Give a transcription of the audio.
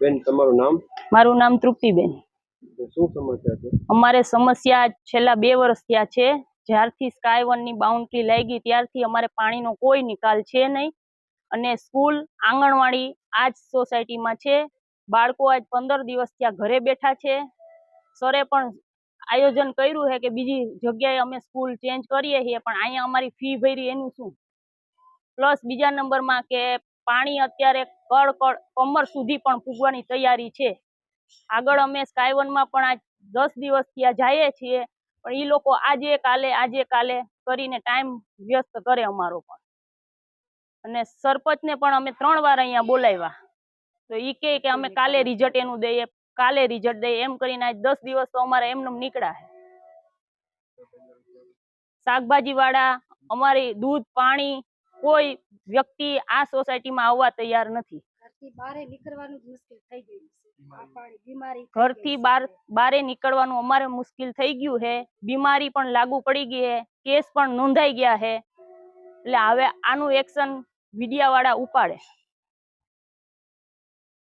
બેન તમારું નામ? મારું નામ તૃપ્તિબેન. શું સમસ્યા છે? અમારે સમસ્યા છેલ્લા બે વર્ષ થયા છે. જ્યારથી સ્કાય વનની બાઉન્ડ્રી લાગી ત્યારથી અમારે પાણીનો કોઈ નિકાલ છે નહીં. અને સ્કૂલ આંગણવાડી આ જ સોસાયટીમાં છે. બાળકો આજ પંદર દિવસ ત્યાં ઘરે બેઠા છે. સરે પણ આયોજન કર્યું છે કે બીજી જગ્યાએ અમે સ્કૂલ ચેન્જ કરીએ છીએ પણ અહીંયા અમારી ફી ભરી એનું શું? પ્લસ બીજા નંબરમાં કે પાણી અત્યારે કળ કળ કમર સુધી પણ ફૂગવાની તૈયારી છે. આગળ અમે સ્કાયવનમાં પણ આજ દસ દિવસ ત્યાં જઈએ છીએ, પણ એ લોકો આજે કાલે આજે કાલે કરીને ટાઈમ વ્યસ્ત કરે અમારો પણ. અને સરપંચને પણ અમે ત્રણ વાર અહીંયા બોલાવ્યા. તો એ કહે કે અમે કાલે રિઝલ્ટ એનું દઈએ, કાલે રિઝલ્ટ દઈએ. એમ કરીને આજ દસ દિવસ તો અમારે એમને એમ નીકળ્યા શાકભાજી વાળા અમારી દૂધ, પાણી કોઈ વ્યક્તિ આ સોસાયટીમાં આવવા તૈયાર નથી. ઘરથી બારે નીકળવાનું જ મુશ્કેલ થઈ ગયું છે. આ પાણી બીમારી થઈ ઘરથી ગઈ બાર બારે નીકળવાનું અમારે મુશ્કેલ થઈ ગયું છે. બીમારી પણ લાગુ પડી ગઈ છે. કેસ પણ નોંધાઈ ગયા છે. એટલે હવે આનું એક્શન મીડિયા વાળા ઉપાડે.